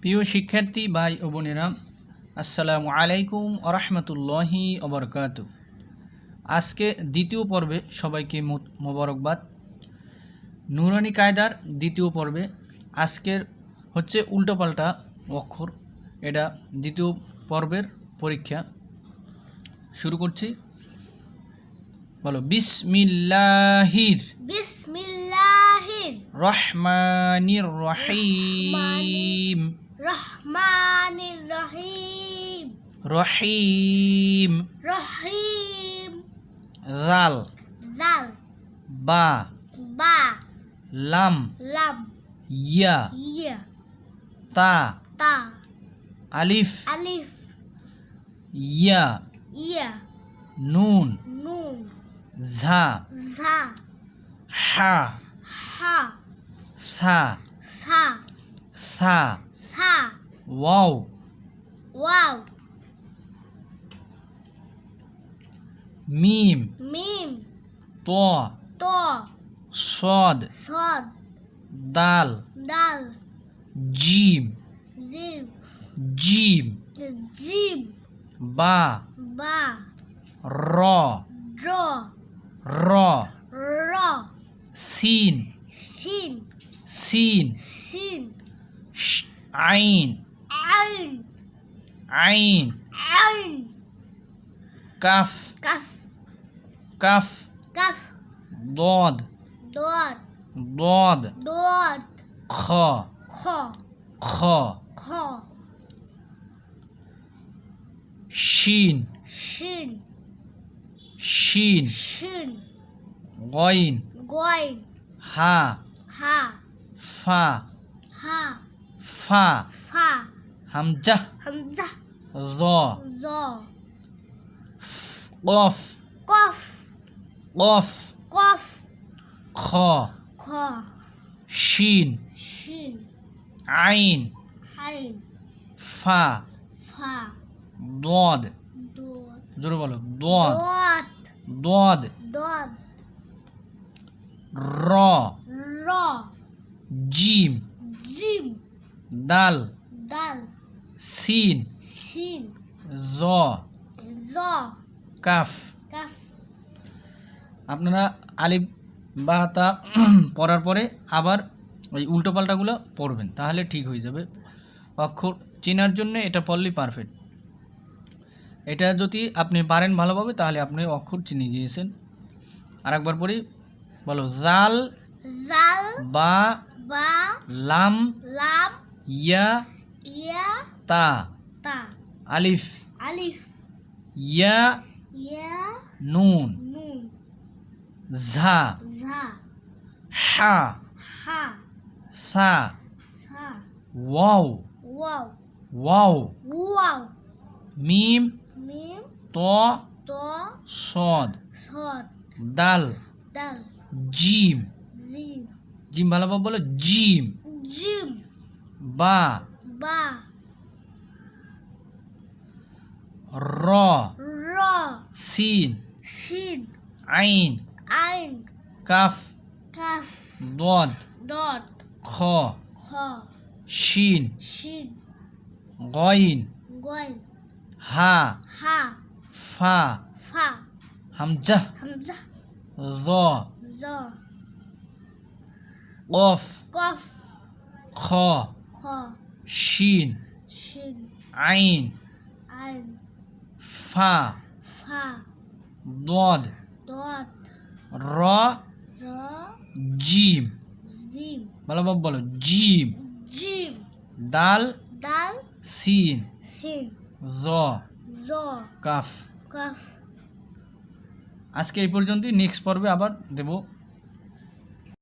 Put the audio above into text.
প্রিয় শিক্ষার্থী ভাই ও বোনেরা আসসালামু আলাইকুম আরহামতুল্লাহি অবরকাত আজকে দ্বিতীয় পর্বে সবাইকে মোবারকবাদ। নুরানি কায়দার দ্বিতীয় পর্বে আজকের হচ্ছে উল্টোপাল্টা অক্ষর। এটা দ্বিতীয় পর্বের পরীক্ষা। শুরু করছি। বলো বিসমিল্লাহির বিসমিল্লাহির রহমানির রহিম। রহমানির রহিম রহিম রহিম জাল জাল বা বা লাম লাম ইয়া ইয়া তা তা আলিফ আলিফ ইয়া ইয়া নুন নুন ঝা ঝা হা হা সা সা সা ওয়াও ওয়াও মিম মিম ত ত সদ সদ দাল দাল জিম জিম জিম জিম বা বা র র র র সিন সিন সিন সিন আইন আইন আইন আইন কাফ কাফ কাফ কাফ দদ দত দদ দত খ খ খ খ শিন শিন শিন শিন গইন গইন হা হা ফা হা ফা ফা হামজা হামজা জ জ কফ কফ কফ কফ খ খ শিন শিন আইন আইন ফা ফা দদ জোরে বলো দদ দত দদ র র জিম জিম দাল দাল সিন। সিন। জ। জ। কাফ। কাফ। আপনারা আলিফ বা তা পড়ার পরে আবার ওই উল্টোপাল্টাগুলো পড়বেন তাহলে ঠিক হয়ে যাবে। অক্ষর চেনার জন্য এটা পড়লেই পারফেক্ট এটা যদি আপনি পারেন ভালোভাবে তাহলে আপনি অক্ষর চিনে গিয়েছেন। আর একবার পড়ি বলো জাল জাল বা বা লাম লাম ইয়া ইয়া তা। তা। আলিফ। আলিফ। ইয়া। ইয়া। নুন। নুন। ঝা। ঝা। হা। হা। সা। সা। ওয়াও। ওয়াও। ওয়াও। ওয়াও। মিম। মিম। ত। ত। সদ। সদ। দাল। দাল। জিম। জিম। জিম ভালোভাবে বলো। জিম। জিম। বা। বা। র র সিন সিন আইন আইন কাফ কাফ দদ দত খ খ শিন শিন গইন গইন হা হা ফা ফা হামজা হামজা জ জ কফ কফ খ খ শিন শিন আইন আইন ফা। ফা। দদ। দদ। র। র। জিম। জিম। ভালোভাবে বলো। জিম। জিম। দাল দাল সিন সিন জ। জ। কাফ। কাফ। আজকে এই পর্যন্তই। নেক্সট পর্বে আবার দেব।